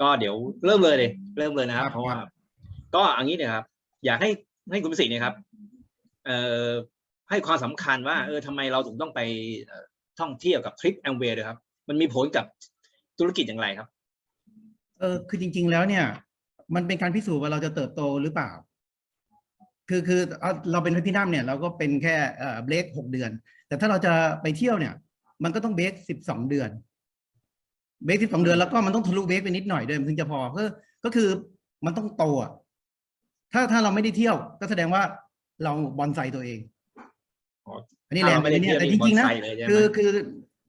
ก็เดี๋ยวเริ่มเลยเลย เริ่มเลยนะครับครับ เพราะว่า ก็อันนี้เนี่ยครับ อยากให้ให้คุณประสิทธิ์เนะครับ เอ่อให้ความสำคัญว่าเออทำไมเราถึงต้องไปเอ่อท่องเที่ยวกับทริปแอมเวย์ด้วยครับ มันมีผลกับธุรกิจอย่างไรครับ เออคือจริง ๆ แล้วเนี่ย มันเป็นการพิสูจน์ว่าเราจะเติบโตหรือเปล่า คือคือเอาเราเป็นพี่น้ำเนี่ยเราก็เป็นแค่เอ่อเบรกหกเดือน แต่ถ้าเราจะไปเที่ยวเนี่ย มันก็ต้องเบรกสิบสองเดือน เบรกสิบสองเดือนแล้วก็มันต้องทะลุเบรกไปนิดหน่อยด้วยมันถึงจะพอก็ก็คือมันต้องโตอะถ้าถ้าเราไม่ได้เที่ยว ก็แสดงว่าเราบอนไซตัวเองอ๋ออันนี้แหละถ้าเราไม่ได้เนี่ยเที่ยวแต่นี่จริงๆนะบอนไซเลยใช่ไหมคือคือ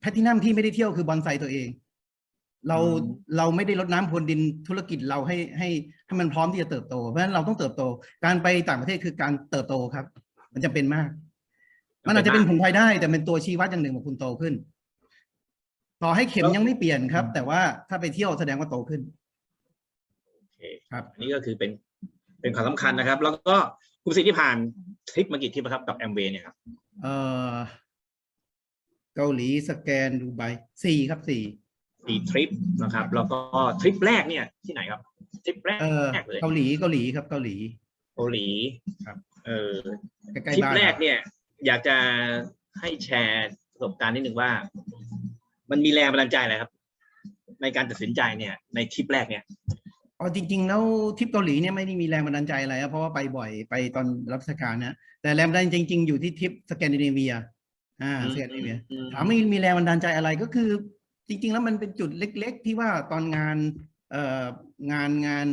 แพทินัมที่ไม่ได้เที่ยวคือบอนไซตัวเอง เราอืมเราไม่ได้ลดน้ำพรวนดินธุรกิจเราให้ให้ให้มันพร้อมที่จะเติบโต เพราะฉะนั้นเราต้องเติบโต การไปต่างประเทศคือการเติบโตครับ มันจะเป็นมาก มันอาจจะเป็นผลพลอยได้แต่เป็นตัวชี้วัดอย่างหนึ่งว่าคุณโตขึ้น ต่อให้เข็มยังไม่เปลี่ยนครับ แต่ว่าถ้าไปเที่ยวแสดงว่าโตขึ้นโอเคครับอันนี้ก็คือเป็นเป็นความสำคัญนะครับ แล้วก็คุณประสิทธิ์ที่ผ่านทริปมากี่ทริปครับกับแอมเวย์เนี่ยครับเอ่อเกาหลีสแกนดูไบสี่ครับสี่สี่ทริปนะครับ แล้วก็ทริปแรกเนี่ย ที่ไหนครับทริปแรกเออเลยเกาหลีเกาหลีครับเกาหลีเกาหลีครับเออใกล้ทริๆปบ้านแรกครับเนี่ย อยากจะให้แชร์ประสบการณ์นิดหนึ่งว่า มันมีแรงบันดาลใจอะไรครับ ในการตัดสินใจเนี่ย ในทริปแรกเนี่ยอ๋อจริงๆแล้วทริปเกาหลีเนี่ยไม่ได้มีแรงบันดาลใจอะไรครับเพราะว่าไปบ่อยไปตอนรับราชการนะแต่แรงบันดาลใจจริง ๆ อยู่ที่ทริปสแกนดิเนเวียอ่าสแกนดิเนเวียอืมถามว่ามีแรงบันดาลใจอะไรก็คือ จริง ๆ แล้วมันเป็นจุดเล็ก ๆ ที่ว่าตอนงานเอ่องานงาน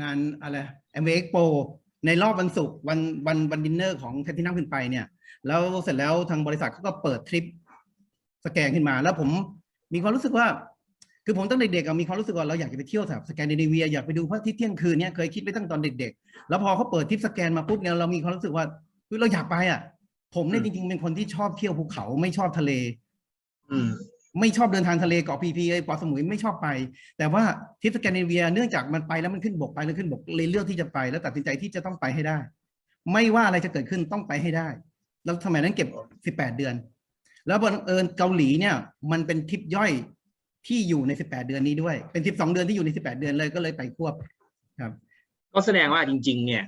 งานอะไรเอ็มเอ็กโปในรอบวันศุกร์วันวันวันดินเนอร์ของแพทที่นั่งขึ้นไปเนี่ย แล้วเสร็จแล้วทางบริษัทเขาก็เปิดทริป สแกนขึ้นมา แล้วผมมีความรู้สึกว่า คือผมตั้งแต่เด็กๆอะมีความรู้สึกว่าเราอยากจะไปเที่ยวแถบสแกนดิเนเวียอยากไปดูพระอาทิตย์เที่ยงคืนเนี่ยเคยคิดไว้ตั้งตอนเด็ก ๆ แล้วพอเขาเปิดทริปสแกนมาปุ๊บเนี่ยเรามีความรู้สึกว่าเฮ้ยเราอยากไปอะ ผมเนี่ยจริงๆเป็นคนที่ชอบเที่ยวภูเขาไม่ชอบทะเล อืมไม่ชอบเดินทางทะเลเกาะพีพีเกาะสมุยไม่ชอบไป แต่ว่าทริปสแกนดิเนเวียเนื่องจากมันไปแล้วมันขึ้นบกไปแล้วขึ้นบกเลยเลือกที่จะไป แล้วตัดสินใจที่จะต้องไปให้ได้ ไม่ว่าอะไรจะเกิดขึ้นต้องไปให้ได้ แล้วสมัยนั้นเก็บสิบแปดเดือน แล้วบังเอิญเกาหลีเนี่ย มันเป็นทริปย่อยที่อยู่ในสิบแปดเดือนนี้ด้วย เป็นทริปสองเดือนที่อยู่ในสิบแปดเดือนเลยก็เลยไปควบครับ ก็แสดงว่าจริง ๆ เนี่ย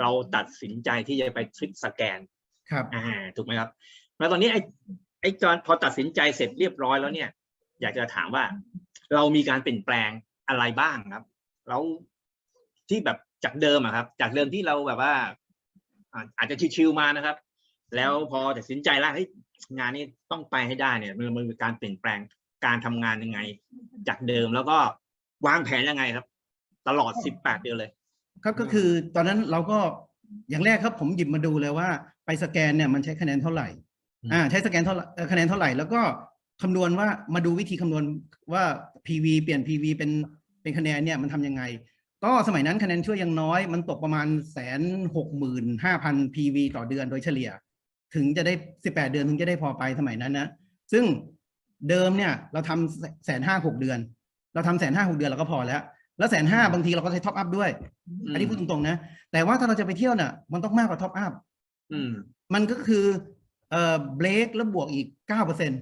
เราตัดสินใจที่จะไปทริปสแกนครับอ่าถูกไหมครับแล้วตอนนี้ไอ้ไอ้ตอนพอตัดสินใจเสร็จเรียบร้อยแล้วเนี่ย อยากจะถามว่า เรามีการเปลี่ยนแปลงอะไรบ้างครับ แล้วที่แบบจากเดิมอะครับ จากเดิมที่เราแบบว่าอ่าอาจจะชิวๆมานะครับ แล้วพอตัดสินใจแล้วเฮ้ย งานนี้ต้องไปให้ได้เนี่ย มันมันมีการเปลี่ยนแปลงการทำงานยังไง จากเดิมแล้วก็วางแผนยังไงครับ ตลอดสิบแปดเดือนเลย ครับก็คือตอนนั้นเราก็อย่างแรกครับผมหยิบมาดูเลยว่าไปสแกนเนี่ยมันใช้คะแนนเท่าไหร่อืมอ่าใช้สแกนเท่าไหร่เอ่อคะแนนเท่าไหร่แล้วก็คำนวณว่ามาดูวิธีคำนวณว่า PV เปลี่ยน PV เป็นเป็นคะแนนเนี่ยมันทำยังไง ก็สมัยนั้นคะแนนช่วยยังน้อย มันตกประมาณแสนหกหมื่นห้าพัน PV ต่อเดือนโดยเฉลี่ย ถึงจะได้สิบแปดเดือนถึงจะได้พอไปสมัยนั้นนะซึ่งเดิมเนี่ยเราทำแสนห้าหกเดือน เราทำแสนห้าหกเดือนเราก็พอแล้ว แล้วแสนห้าบางทีเราก็ใช้ท็อปอัพด้วย อันนี้พูดตรงๆนะ แต่ว่าถ้าเราจะไปเที่ยวน่ะมันต้องมากกว่าท็อปอัพอืมมันก็คือเอ่อเบรกแล้วบวกอีกเก้าเปอร์เซ็นต์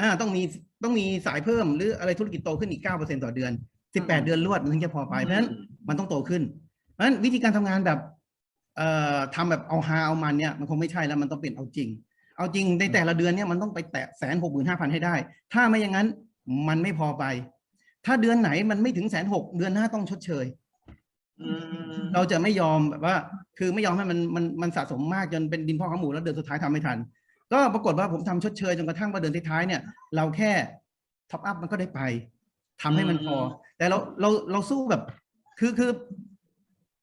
อ่าต้องมีต้องมีสายเพิ่มหรืออะไรธุรกิจโตขึ้นอีกเก้าเปอร์เซ็นต่อเดือนสิบแปดอืมเดือนรวดมันถึงจะพอไปเพราะฉะนั้นมันต้องโตขึ้นเพราะฉะนั้นวิธีการทำงานแบบ เอ่อทำแบบเอาฮาเอามันเนี่ยมันคงไม่ใช่แล้วมันต้องเป็นเอาจริง เอาจริงในแต่ละเดือนเนี่ยมันต้องไปแตะแสนหกหมื่นห้าพันให้ได้ ถ้าไม่อย่างนั้นมันไม่พอไป ถ้าเดือนไหนมันไม่ถึงแสนหกเดือนหน้าต้องชดเชยอืมเราจะไม่ยอมแบบว่า คือไม่ยอมให้มันมันมันสะสมมากจนเป็นดินพ่อข้าหมูแล้วเดือนสุดท้ายทำไม่ทัน ก็ปรากฏว่าผมทำชดเชยจนกระทั่งว่าเดือนท้ายๆเนี่ย เราแค่ท็อปอัพมันก็ได้ไปทำให้มันพอ แต่เราเราเราสู้แบบ คือคือ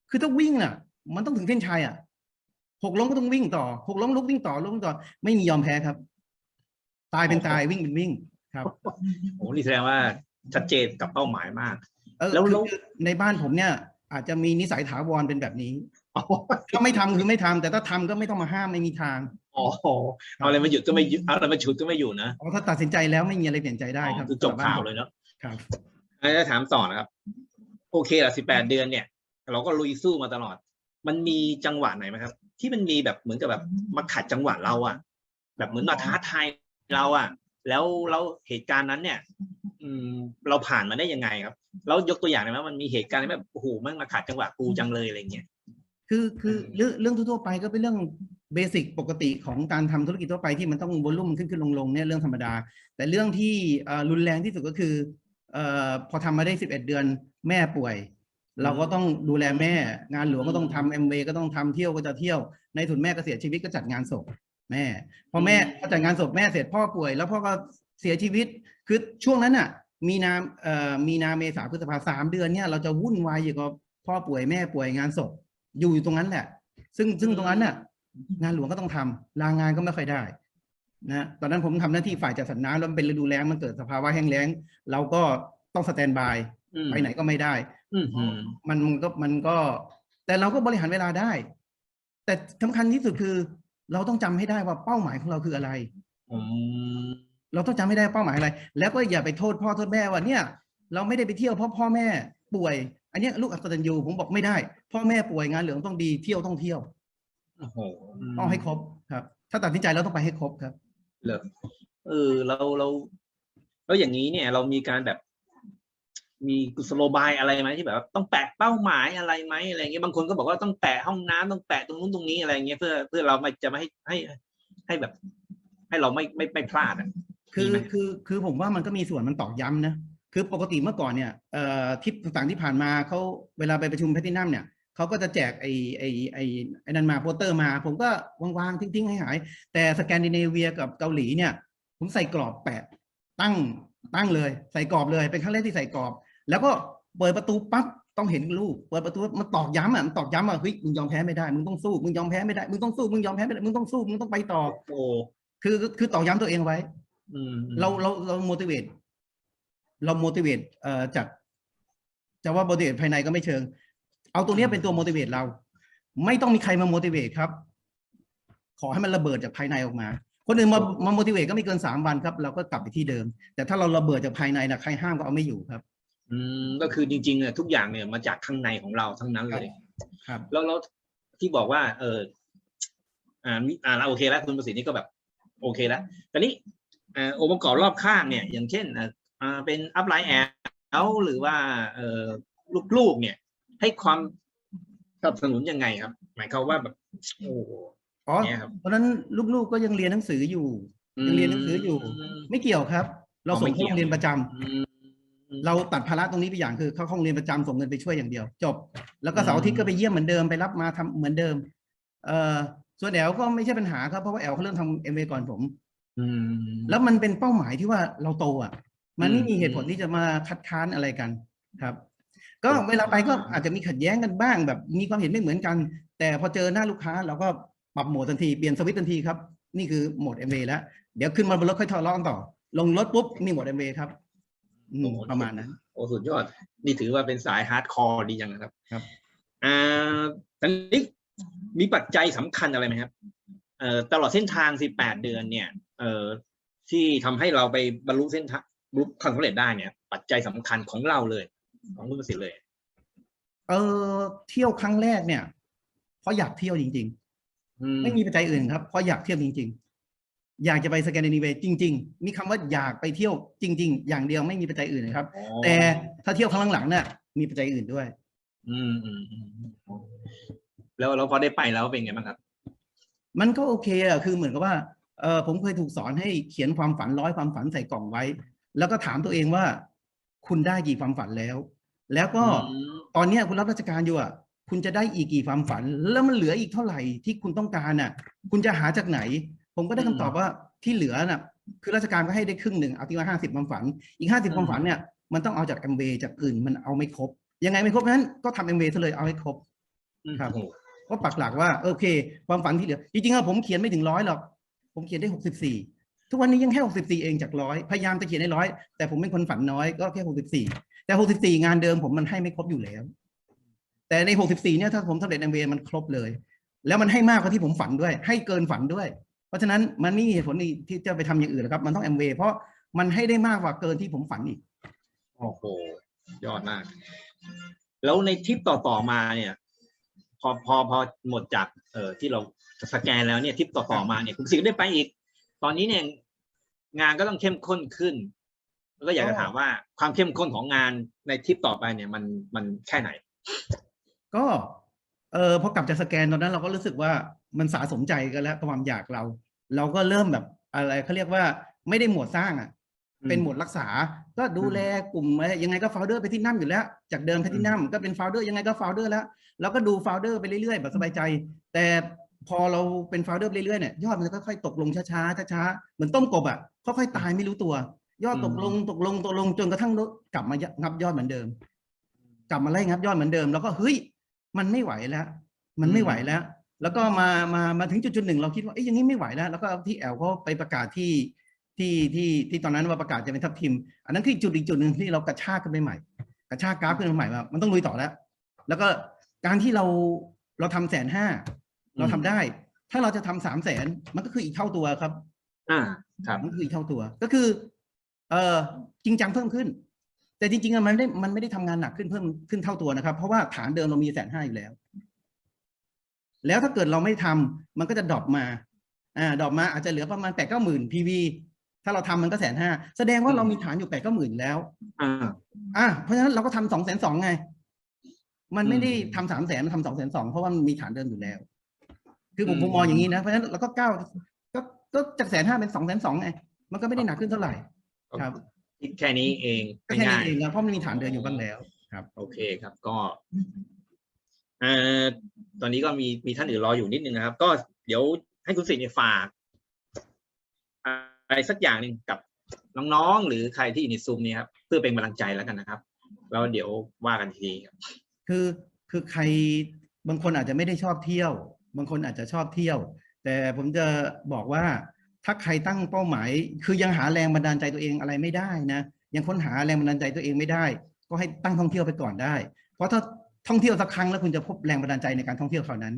คือถ้าวิ่งน่ะ มันต้องถึงเส้นชัยอะหกล้มก็ต้องวิ่งต่อหกล้มลุกวิ่งต่อลุกวิ่งต่อ ไม่มียอมแพ้ครับ ตายเป็นตายวิ่งเป็นวิ่ง ครับโอ้นี่แสดงว่าชัดเจนกับเป้าหมายมากเออแล้วคือแล้วคือในบ้านผมเนี่ย อาจจะมีนิสัยถาวรเป็นแบบนี้อ๋อถ้าไม่ทำคือไม่ทำแต่ถ้าทำก็ไม่ต้องมาห้ามไม่มีทางอ๋อเอาอะไรมาหยุดก็ไม่หยุดเอาอะไรมาฉุดก็ไม่อยู่นะเพราะถ้าตัดสินใจแล้วไม่มีอะไรเปลี่ยนใจได้ครับอ๋อคือจบข่าวเลยเนาะครับอาจะถามต่อนะครับ โอเคละสิบแปดเดือนเนี่ย เราก็ลุยสู้มาตลอด มันมีจังหวะไหนไหมครับ ที่มันมีแบบเหมือนกับแบบมาขัดจังหวะเราอะแบบเหมือนมาท้าทายเราอะแล้วแล้วเหตุการณ์นั้นเนี่ย อืม เราผ่านมาได้ยังไงครับแล้วยกตัวอย่างได้ไหมมันมีเหตุการณ์แบบโอ้โหมันมาขาดจังหวะกูจังเลยอะไรเงี้ยคือคือเรื่องเรื่องทั่วไปก็เป็นเรื่องเบสิกปกติของการทำธุรกิจทั่วไปที่มันต้องวอลุ่มขึ้นขึ้นลงลงเนี่ยเรื่องธรรมดา แต่เรื่องที่รุนแรงที่สุดก็คือเอ่อพอทำมาได้สิบเอ็ดเดือนแม่ป่วย เราก็ต้องดูแลแม่ งานหลวงก็ต้องทำเอ็มเก็ต้องทำเที่ยวก็จะเที่ยว ในทุนแม่ก็เสียชีวิตก็จัดงานศพแม่พอแม่อืมพอจัดงานศพแม่เสร็จพ่อป่วย แล้วพ่อก็เสียชีวิตคือช่วงนั้นน่ะ มีนาเอ่อมีนาเมษาพฤษภาสามเดือนเนี่ยเราจะวุ่นวายอยู่กับพ่อป่วยแม่ป่วยงานศพอยู่อยู่ตรงนั้นแหละ ซึ่งซึ่งตรงนั้นน่ะ งานหลวงก็ต้องทำลางานก็ไม่ค่อยได้นะตอนนั้นผมทำหน้าที่ฝ่ายจัดสรรน้ำแล้วมันเป็นฤดูแล้งมันเกิดสภาวะแห้งแล้ง เราก็ต้องสแตนบายอืมไปไหนก็ไม่ได้อื มอืมมันมันก็มันก็ แต่เราก็บริหารเวลาได้ แต่สำคัญที่สุดคือ เราต้องจำให้ได้ว่าเป้าหมายของเราคืออะไรอืมเราต้องจำให้ได้เป้าหมายอะไร แล้วก็อย่าไปโทษพ่อโทษแม่ว่าเนี่ย เราไม่ได้ไปเที่ยวเพราะพ่อแม่ป่วย อันเนี้ยลูกอักตันยูผมบอกไม่ได้ พ่อแม่ป่วยงานเหลืองต้องดีเที่ยวต้องเที่ยวโอ้โหต้องให้ครบครับ ถ้าตัดสินใจแล้วต้องไปให้ครบครับเลยเออเราเราแล้วอย่างนี้เนี่ย เรามีการแบบ มีกุศโลบายอะไรไหมที่แบบว่าต้องแปะเป้าหมายอะไรไหมอะไรเงี้ยบางคนก็บอกว่าต้องแปะห้องน้ำต้องแปะตรงนู้นตรงนี้อะไรเงี้ยเพื่อเพื่อเราไม่จะไม่ให้ให้ให้แบบ ให้เราไม่ไม่ไม่พลาดอะคือมีไหมคือคือผมว่ามันก็มีส่วนมันตอกย้ำนะคือปกติเมื่อก่อนเนี่ยเอ่อทริปต่างๆที่ผ่านมาเขาเวลาไปประชุมแพทตินัมเนี่ยเขาก็จะแจกไอ้ไอ้ไอ้ไอ้นั่นมาโปสเตอร์มา ผมก็วางๆทิ้งๆให้หาย แต่สแกนดิเนเวียกับเกาหลีเนี่ย ผมใส่กรอบแปะตั้งตั้งเลย ใส่กรอบเลยเป็นครั้งแรกที่ใส่กรอบ แล้วก็เปิดประตูปั๊บต้องเห็นลูกเปิดประตูมันตอกย้ำอะมันตอกย้ำอะเฮ้ยมึงยอมแพ้ไม่ได้มึงต้องสู้มึงยอมแพ้ไม่ได้มึงต้องสู้มึงยอมแพ้ไม่ได้มึงต้องสู้มึงต้องไปต่อโอ้คือคือตอกย้ำตัวเองไว้อืมเราเราเรา motivate เรา motivate เอ่อจากจะว่า motivate ภายในก็ไม่เชิง เอาตัวเนี้ยเป็นตัว motivate เรา ไม่ต้องมีใครมา motivate ครับ ขอให้มันระเบิดจากภายในออกมา คนอื่นมามา motivate ก็ไม่เกินสามวันครับ เราก็กลับไปที่เดิม แต่ถ้าเราระเบิดจากภายในนะใครห้ามก็เอาไม่อยู่ครับ อืมก็คือจริงๆเนี่ยทุกอย่างเนี่ยมาจากข้างในของเราทั้งนั้นเลยครับ แล้วแล้วที่บอกว่า เอออ่ามีอ่าเราโอเคแล้วคุณประสิทธิ์นี่ก็แบบ โอเคแล้วแต่นี้อ่าองค์ประกอบรอบข้างเนี่ย อย่างเช่นอ่าอ่าเป็นอัพไลน์แอลหรือว่า เออลูกๆเนี่ย ให้ความสนับสนุนยังไงครับ หมายความว่าแบบโอ้โหอ๋อเนี่ยครับเพราะฉะนั้นลูกๆก็ยังเรียนหนังสืออยู่ยังเรียนหนังสืออยู่มไม่เกี่ยวครับ เราอ๋อส่ไม่งเกี่เข้ายวโรงเรียนประจำอืม เราตัดภาระตรงนี้ไปอย่างคือเข้าห้องเรียนประจำส่งเงินไปช่วยอย่างเดียว จบ แล้วก็เสาร์อืมอาทิตย์ก็ไปเยี่ยมเหมือนเดิมไปรับมาทำเหมือนเดิม เอ่อส่วนแอลก็ไม่ใช่ปัญหาครับเพราะว่าแอลเขาเริ่มทำเอ็มเก่อนผมอืมแล้วมันเป็นเป้าหมายที่ว่าเราโตอะ มันไม่อืมมีเหตุผลที่จะมาคัดค้านอะไรกันครับ ก็เวลาไปก็อาจจะมีขัดแย้งกันบ้าง แบบมีความเห็นไม่เหมือนกัน แต่พอเจอหน้าลูกค้าเราก็ปรับโหมดทันทีเปลี่ยนสวิตช์ทันทีครับ นี่คือโหมดเอ็มเแล้วเดี๋ยวขึ้นมาบนรถค่อยทะเลาะกันต่อ ลงรถปุ๊บมีโหมดเอ็มครับอืม ประมาณนั้น โอ้สุดยอด นี่ถือว่าเป็นสายฮาร์ดคอร์ดีจังนะครับ ครับอ่าตอนนี้มีปัจจัยสำคัญอะไรไหมครับเอ่อตลอดเส้นทาง 18 เดือนเนี่ย เอ่อที่ทำให้เราไปบรรลุเส้นทางบรรลุความสำเร็จได้เนี่ย ปัจจัยสำคัญของเราเลย ของคุณประสิทธิ์เลย เออเที่ยวครั้งแรกเนี่ย เพราะอยากเที่ยวจริงอืๆไม่มีปัจจัยอื่นครับเพราะอยากเที่ยวจริง ๆ อยากจะไปสแกนดิเนเวียจริง ๆ มีคำว่าอยากไปเที่ยวจริง ๆ อย่างเดียวไม่มีปัจจัยอื่นนะครับอ๋อแต่ถ้าเที่ยวครั้งหลังๆเนี่ยมีปัจจัยอื่นด้วยอืมอืมอืมแล้วเราพอได้ไปแล้วเป็นไงบ้างครับ มันก็โอเคอะคือเหมือนกับว่าเออผมเคยถูกสอนให้เขียนความฝันร้อยความฝันใส่กล่องไว้ แล้วก็ถามตัวเองว่า คุณได้กี่ความฝันแล้ว แล้วก็อืมตอนเนี้ยคุณรับราชการอยู่อะคุณจะได้อีกกี่ความฝัน แล้วมันเหลืออีกเท่าไหร่ที่คุณต้องการอะ คุณจะหาจากไหน ผมก็ได้คำตอบว่าที่เหลือน่ะคือราชการก็ให้ได้ครึ่งหนึ่งเอาที่ว่าห้าสิบความฝัน อีกห้าสิบความฝันเนี่ยมันต้องเอาจากแอมเวจากอื่นมันเอาไม่ครบ ยังไงไม่ครบนั้นก็ทำแอมเวซะเลยเอาให้ครบครับโอ้โหก็ปักหลักว่าโอเค ความฝันที่เหลือ จริงๆอะผมเขียนไม่ถึงร้อยหรอก ผมเขียนได้หกสิบสี่ทุกวันนี้ยังแค่หกสิบสี่เองจากร้อยพยายามจะเขียนได้ร้อยแต่ผมเป็นคนฝันน้อยก็แค่หกสิบสี่แต่หกสิบสี่งานเดิมผมมันให้ไม่ครบอยู่แล้ว แต่ในหกสิบสี่เนี่ยถ้าผมสำเร็จเอ็มมันครบเลย แล้วมันให้มากกว่าที่ผมฝันด้วย ให้เกินฝันด้วยเพ ราะฉะนั้นมันไม่มีเหตุผลที่จะไปทำอย่างอื่นหรอกครับ มันต้องเอ็มเพราะมันให้ได้มากกว่าเกินที่ผมฝันอีกโอ้โหยอดมาก แล้วในทริปต่อๆมาเนี่ย พอพอพอหมดจากเอ่อที่เราสแกนแล้วเนี่ยทริปต่อๆมาเนี่ยคุณสิงห์ได้ไปอีก ตอนนี้เนี่ยงานก็ต้องเข้มข้นขึ้น แล้วก็อยากจะก็ถามว่าความเข้มข้นของงานในทริปต่อไปเนี่ย มันมันแค่ไหน ก็ เออพอกลับจากสแกนตอนนั้นเราก็รู้สึกว่ามันสะสมใจกันแล้วความอยากเรา เราก็เริ่มแบบอะไรเขาเรียกว่าไม่ได้หมวดสร้างอะอืมเป็นหมวดรักษา ก็ดูแลกลุ่มอะไรยังไงก็โฟลเดอร์ไปที่นั่มอยู่แล้ว จากเดิมไปที่นั่มก็เป็นโฟลเดอร์ยังไงก็โฟลเดอร์แล้วเราก็ดูโฟลเดอร์ไปเรื่อยๆ แบบสบายใจ แต่พอเราเป็นโฟลเดอร์ไปเรื่อยๆเนี่ยยอดมันก็ค่อยๆตกลงช้าๆช้าๆเหมือนต้มกบอะค่อยๆตายไม่รู้ตัว ยอดตกลงตกลงตกลงจนกระทั่งกลับมางับยอดเหมือนเดิม กลับมาไล่งับยอดเหมือนเดิม แล้วก็เฮ้ย มันไม่ไหวแล้ว มันไม่ไหวแล้ว แล้วก็มามามาถึงจุดจุดหนึ่งเราคิดว่าเอ้ยอย่างนี้ไม่ไหวแล้ว แล้วก็ที่แอลเขาไปประกาศที่ที่ที่ที่ตอนนั้นว่าประกาศจะเป็นทัพทีม อันนั้นคือจุดอีกจุดหนึ่งที่เรากระชากขึ้นไปใหม่ กระชากกราฟขึ้นไปใหม่ว่ามันต้องลุยต่อแล้ว แล้วก็การที่เราเราทำแสนห้าเราทำได้ ถ้าเราจะทำสามแสนมันก็คืออีกเท่าตัวครับ อ่าครับมันคืออีกเท่าตัว ก็คือ เออจริงจังเพิ่มขึ้น แต่จริงๆอะมันไม่ได้มันไม่ได้ทำงานหนักขึ้นเพิ่มขึ้นเท่าตัวนะครับ เพราะว่าฐานเดิมเรามีแสนห้าอยู่แล้ว แล้วถ้าเกิดเราไม่ทำมันก็จะดรอปมา อ่าดรอปมาอาจจะเหลือประมาณแปดเก้าหมื่น PV ถ้าเราทำมันก็แสนห้าแสดงว่าเรามีฐานอยู่แปดเก้าหมื่นแล้ว อ่า อะเพราะฉะนั้นเราก็ทำสองแสนสองไง มันไม่ได้อืมทำสามแสนทำสองแสนสองเพราะว่ามันมีฐานเดิมอยู่แล้ว คือผมอืมผมมองอย่างนี้นะ เพราะฉะนั้นเราก็ก้าวก็ก็จากแสนห้าเป็นสองแสนสองไง มันก็ไม่ได้หนักขึ้นเท่าไหร่ ครับ คิดแค่นี้เองก็แค่นี้ง่ายเองนะเพราะมันมีฐานเดิมอยู่บ้างแล้วๆโอเคครับก็เอ่อตอนนี้ก็มีมีท่านอื่นรออยู่นิดนึงนะครับ ก็เดี๋ยวให้คุณสิทธิ์เนี่ยฝากอะไรสักอย่างหนึ่งกับน้องๆ หรือใครที่อยู่ในซูมเนี่ยครับเพื่อเป็นกำลังใจแล้วกันนะครับ แล้วเดี๋ยวว่ากันทีครับ คือคือใครบางคนอาจจะไม่ได้ชอบเที่ยว บางคนอาจจะชอบเที่ยว แต่ผมจะบอกว่า ถ้าใครตั้งเป้าหมาย คือยังหาแรงบันดาลใจตัวเองอะไรไม่ได้นะ ยังค้นหาแรงบันดาลใจตัวเองไม่ได้ ก็ให้ตั้งท่องเที่ยวไปก่อนได้ เพราะถ้าท่องเที่ยวสักครั้งแล้วคุณจะพบแรงบันดาลใจในการท่องเที่ยวคราวนั้น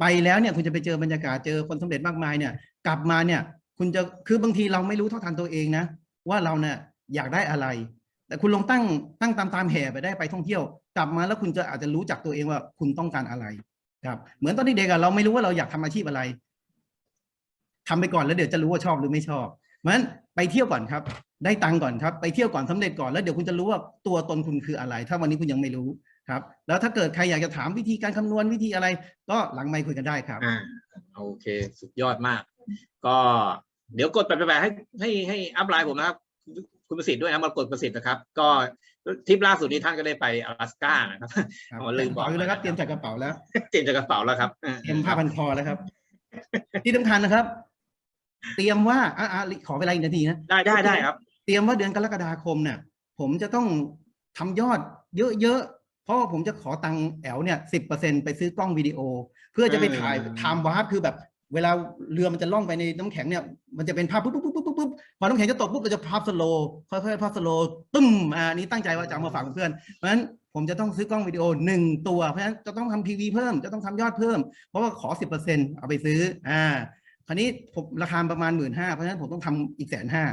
ไปแล้วเนี่ยคุณจะไปเจอบรรยากาศเจอคนสำเร็จมากมายเนี่ย กลับมาเนี่ย คุณจะคือบางทีเราไม่รู้เท่าทันตัวเองนะ ว่าเราเนี่ยอยากได้อะไร แต่คุณลองตั้งตั้งตามตามแห่ไปได้ไปท่องเที่ยว กลับมาแล้วคุณจะอาจจะรู้จักตัวเองว่าคุณต้องการอะไรครับเหมือนตอนเด็กๆเราไม่รู้ว่าเราอยากทำอาชีพอะไร ทำไปก่อนแล้วเดี๋ยวจะรู้ว่าชอบหรือไม่ชอบเพราะฉะนั้นไปเที่ยวก่อนครับ ได้ตังค์ก่อนครับ ไปเที่ยวก่อนสำเร็จก่อนแล้วเดี๋ยวคุณจะรู้ว่าตัวตนคุณคืออะไร ถ้าวันนี้คุณยังไม่รู้ครับ แล้วถ้าเกิดใครอยากจะถามวิธีการคำนวณวิธีอะไร ก็หลังไมค์คุยกันได้ครับอ่าโอเค สุดยอดมาก ก็เดี๋ยวกดไปไปให้ให้ให้อัพไลน์ผมนะครับคุณประสิทธิ์ด้วยนะมากดประสิทธิ์นะครับ ก็ทริปล่าสุดนี้ท่านก็ได้ไป阿拉สกานะครับครับอ๋อลืมบอกเตรียมกระเป๋าอยู่แล้วครับเตรียมใส่กระเป๋าแล้ว เตรียมจากกระเป๋าแล้วครับอ่าเตรียมผ้าพันคอแล้วครับ ที่สำคัญนะครับ เตรียมว่าอะอะขอเวลาอีกนาทีนะได้ได้ได้ครับ เตรียมว่าเดือนกรกฎาคมเนี่ยผมจะต้องทำยอดเยอะๆ เพราะว่าผมจะขอตังค์แอลเนี่ยสิบเปอร์เซ็นไปซื้อกล้องวิดีโอ เพื่อจะไปถ่ายอืมไทม์วาร์ปคือแบบ เวลาเรือมันจะล่องไปในน้ำแข็งเนี่ยมันจะเป็นภาพปุ๊บปุ๊บปุ๊บปุ๊บปุ๊บพอน้ำแข็งจะตกปุ๊บเราจะภาพสโลว์ค่อยๆภาพสโลว์ตึ้มอ่าอันนี้ตั้งใจว่าจะเอามาฝากเพื่อนเพราะฉะนั้นผมจะต้องซื้อกล้องวิดีโอหนึ่งตัวเพราะฉะนั้นจะต้องทำทีวีเพิ่มจะต้องทำยอดเพิ่ม เพราะว่าขอสิบเปอร์เซ็นเอาไปซื้ออ่าค ราวนี้ผมราคาประมาณหมื่นห้าเพราะฉะนั้นผมต้องทำอีกแสนห้า